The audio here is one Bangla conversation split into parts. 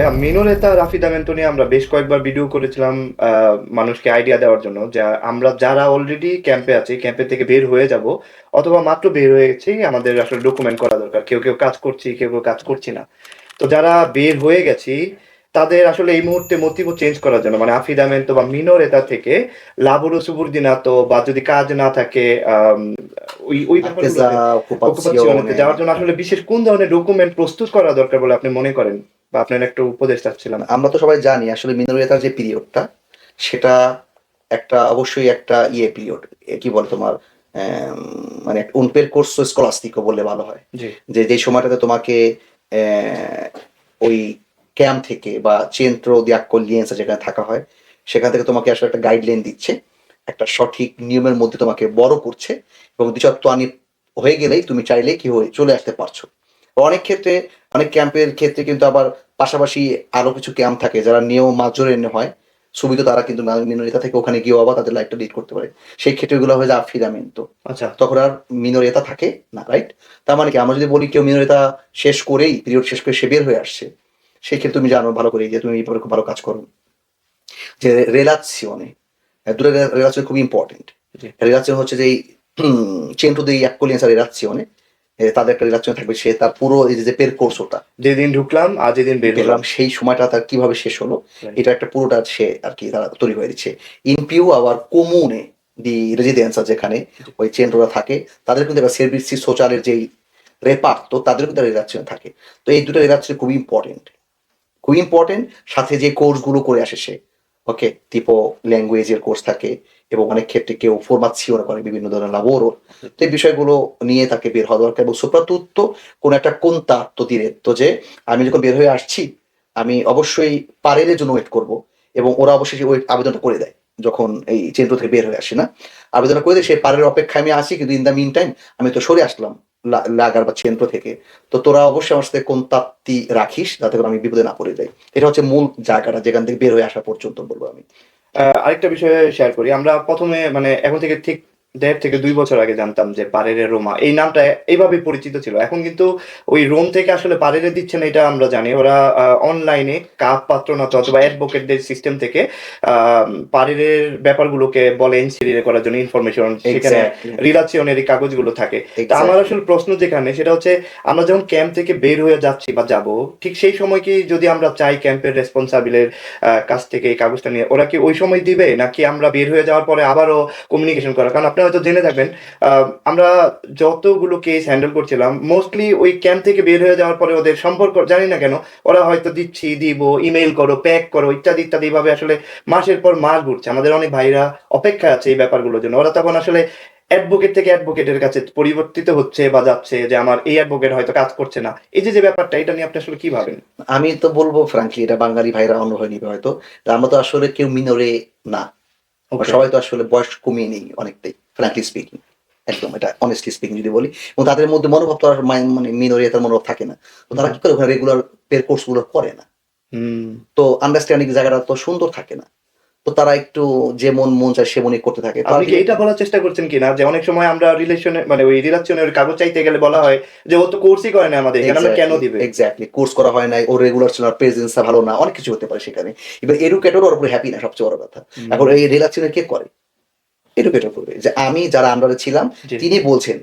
ভাইয়া মিনোরেতা রাফিদা মেন্টো নিয়ে আমরা বেশ কয়েকবার ভিডিও করেছিলাম মানুষকে আইডিয়া দেওয়ার জন্য যা আমরা যারা অলরেডি ক্যাম্পে আছি ক্যাম্পে থেকে বের হয়ে যাব অথবা মাত্র বের হয়ে গেছি আমাদের আসলে ডকুমেন্ট করা দরকার কেউ কেউ কাজ করছি কেউ কেউ কাজ করছি না তো যারা বের হয়ে গেছি তাদের আসলে এই মুহূর্তে মোটিভ চেঞ্জ করার জন্য মানে আফিদামেন্টো বা মিনোরেতা থেকে লাবরু সুবুরদিনাতো বা যদি কাজ না থাকে ওই ওই. যাওয়ার জন্য আসলে বিশেষ কোন ধরনের ডকুমেন্ট প্রস্তুত করা দরকার বলে আপনি মনে করেন বা আপনার একটা উপদেশ চাচ্ছিলাম। আমরা তো সবাই জানি আসলে মিনোরিয়াতার যে পিরিয়ডটা সেটা একটা অবশ্যই একটা ইয়ে পিরিয়ড। কি বলে তোমার মানে উনপের কোর্স স্কলাস্টিকও বললে ভালো হয়। যে যে সময়টাতে তোমাকে ওই ক্যাম্প থেকে বা চেন্ট্রো দি অ্যাকোলিয়েন্স যেখানে থাকা হয় সেখান থেকে তোমাকে আসলে একটা গাইডলাইন দিচ্ছে। একটা সঠিক নিয়মের মধ্যে তোমাকে বড় করছে এবং দ্বিচত্বানি হয়ে গেলেই তুমি চাইলেই কি হয়ে চলে আসতে পারছ। অনেক ক্ষেত্রে অনেক ক্যাম্পের ক্ষেত্রে কিন্তু আবার পাশাপাশি আরও কিছু ক্যাম্প থাকে যারা নিয়ম মাজরে হয়। সুবিধা তারা কিন্তু মিনোরিতা থেকে ওখানে গিয়েও আবার তাদের লাইফটা লিড করতে পারে। সেই ক্ষেত্রে এগুলো হয়ে যায় আফিরামেন্টো আচ্ছা। তখন আর মিনোরিতা থাকে না রাইট তার মানে কি আমরা যদি বলি কেউ মিনোরিতা শেষ করেই পিরিয়ড শেষ করে সে বের হয়ে আসছে সেই ক্ষেত্রে তুমি জানো ভালো করে যে তুমি এই খুব ভালো কাজ করো। যে রেলাসিওনে দূরে রেলাসিওন খুব ইম্পর্টেন্ট। রেলাসিওন হচ্ছে যে চেন টু দিয়ে অ্যাকোলিয়েন্স আর রেলাসিওনে তাদের একটা রিলাকশন থাকবে সে তার পুরো এই যে পের কোর্স ওটা। যেদিন ঢুকলাম আর যেদিন বের হলাম। সেই সময়টা তার কীভাবে শেষ হলো এটা একটা পুরোটা সে আর কি তারা তৈরি হয়ে দিচ্ছে। ইনপিউ আবার কমুনে দি রেজিডেন্স যেখানে ওই চেন্ট্রোরা থাকে তাদের কিন্তু একটা সার্ভিসি সোশ্যালের যেই রেপার্ট তো তাদের কিন্তু রিলাকশন থাকে। তো এই দুটো রিলাকশন খুবই ইম্পর্টেন্ট খুব ইম্পর্টেন্ট সাথে যে কোর্সগুলো করে আসে সে। ওকে টিপো ল্যাঙ্গুয়েজের কোর্স থাকে এবং অনেক ক্ষেত্রে কেউ ফরমাচ্ছিও করে বিভিন্ন ধরনের লাভরও তো এই বিষয়গুলো নিয়ে তাকে বের হওয়া দরকার এবং সুপ্রাতুত্ব কোন একটা কোন তাত্ত্ব দিলে তো যে আমি যখন বের হয়ে আসছি, আমি অবশ্যই পারের জন্য ওয়েট করব এবং ওরা অবশ্যই ওয়েট আবেদনটা করে দেয় যখন এই চেন্ট্রো থেকে বের হয়ে আসি না। আবেদনটা করে দেয় সেই পারের অপেক্ষায় আমি আসি কিন্তু ইন দ্য মিন টাইম আমি তো সরে আসলাম। লাগার বা চেন্ট্রো থেকে। তো তোরা অবশ্যই আমার সাথে কোন তাপ্তি রাখিস যাতে করে আমি বিপদে না পড়ে যাই। এটা হচ্ছে মূল জায়গাটা যেখান থেকে বের হয়ে আসা পর্যন্ত বলব আমি। আরেকটা বিষয়ে শেয়ার করি। আমরা প্রথমে মানে এখন থেকে ঠিক দেড় থেকে দুই বছর আগে জানতাম যে পারেরে রোমা। এই নামটা এইভাবে পরিচিত ছিল। এখন কিন্তু ওই রোম থেকে আসলে পারেরে দিচ্ছে না এটা আমরা জানি। ওরা অনলাইনে কাপ পাত্রনাথ অথবা অ্যাডভোকেটদের সিস্টেম থেকে পারেরের ব্যাপারগুলোকে বলে এনসিডি করার জন্য ইনফরমেশন সেখানে. রিলাচিয়নের এই কাগজগুলো থাকে। তা আমার আসলে প্রশ্ন যেখানে সেটা হচ্ছে আমরা যখন ক্যাম্প থেকে বের হয়ে যাচ্ছি বা যাব ঠিক সেই সময় কি যদি আমরা চাই ক্যাম্পের রেসপন্সাবিলের কাছ থেকে এই কাগজটা নিয়ে ওরা কি ওই সময় দিবে? নাকি আমরা বের হয়ে যাওয়ার পরে আবারও কমিউনিকেশন করা? কারণ আপনি হয়তো জেনে থাকবেন। আমরা যতগুলো কেস হ্যান্ডেল করছিলাম মোস্টলি ওই ক্যাম্প থেকে বের হয়ে যাওয়ার পরে ওদের সম্পর্ক জানি না কেন ওরা হয়তো দিচ্ছি দিব ইমেল করো প্যাক করো ইত্যাদি ইত্যাদি ভাবে আসলে মাসের পর মাস ঘুরছে। আমাদের অনেক ভাইরা অপেক্ষা আছে এই ব্যাপারগুলোর জন্য। ওরা তখন আসলে অ্যাডভোকেট থেকে অ্যাডভোকেটের কাছে পরিবর্তিত হচ্ছে বা যাচ্ছে যে আমার এই অ্যাডভোকেট হয়তো কাজ করছে না। এই যে যে ব্যাপারটা এটা নিয়ে আপনি আসলে কি ভাবেন? আমি তো বলব ফ্রাঙ্কলি এটা বাঙালি ভাইরা অন্য হয়ে নিবে হয়তো আমরা তো আসলে কেউ মিনরে না। সবাই তো আসলে বয়স কমিয়ে নেই অনেকটাই। ফ্র্যাঙ্কলি স্পিকিং একদম এটা অনেস্টলি স্পিকিং যদি বলি এবং তাদের মধ্যে মনোভাব তো আর মানে মিনরিয়াতার মনোভাব থাকে না। তো তারা কি করে ওখানে রেগুলার পের কোর্সগুলো করে না? তো আন্ডারস্ট্যান্ডিং জায়গাটা তো সুন্দর থাকে না। তো তারা একটু যেমন মন চায় সেমনই করতে থাকে। আপনি কি এটা বলার চেষ্টা করছেন কিনা? যে অনেক সময় আমরা রিলেশনে মানে ওই রিলেশনের কাগজ চাইতে গেলে বলা হয় যে ও তো কোর্সই করে না আমাদের এখানে আমরা কেন দিবে? এক্স্যাক্টলি কোর্স করা হয় না ও রেগুলার ছিল প্রেজেন্স ভালো না অনেক কিছু হতে পারে সেখানে। এবার এডুকেটর ওর উপরে হ্যাপি না সবচেয়ে বড় কথা। এখন এই রিলাক্সিনে কে করে? এডুকেটর করবে যে আমি যারা আন্ডারে ছিলাম তিনি বলছেন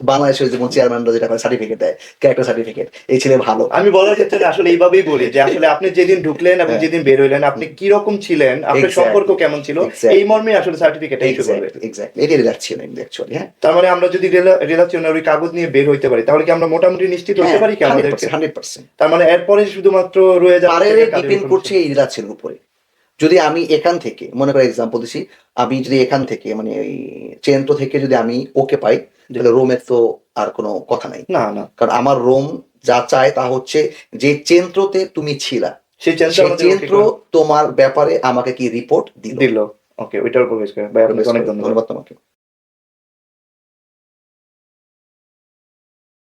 বাংলাদেশের যেমন চেয়ারম্যানরা যেটা সার্টিফিকেট দেয় ক্যারেক্টার সার্টিফিকেট এই ছেলে ভালো। আমি বলার ক্ষেত্রে আসলে এইভাবেই বলি যে আসলে আপনি যেদিন ঢুকলেন এবং হ্যাঁ। যেদিন বের হইলেন আপনি কি রকম ছিলেন আপনার সম্পর্ক কেমন ছিল এই মর্মে আসলে সার্টিফিকেট ইস্যু করবে। এক্স্যাক্টলি এটাই অ্যাকচুয়ালি হ্যাঁ। তার মানে আমরা যদি রিলেশনের ওই কাগজ নিয়ে বের হইতে পারি তাহলে কি আমরা মোটামুটি নিশ্চিত হতে পারি কি হান্ড্রেড পার্সেন্ট তার মানে এরপরে শুধুমাত্র রয়ে কাজের ডিপেন্ড করছে এই রিলাক্সের উপরে। যদি আমি এখান থেকে মনে করে এক্সাম্পল দিচ্ছি আমি যদি এখান থেকে মানে ওই চেন্টো থেকে যদি আমি ওকে পাই তাহলে রোমের তো আর কোনো কথা নাই। না না। কারণ আমার রোম যা চায় তা হচ্ছে যে চেন্ত্রতে তুমি ছিলা। সেই চেন্ত্র তোমার ব্যাপারে আমাকে কি রিপোর্ট দিল? ওকে ওইটার উপর বেশ করে। ভাই আপনাকে অনেক ধন্যবাদ তোমাকে।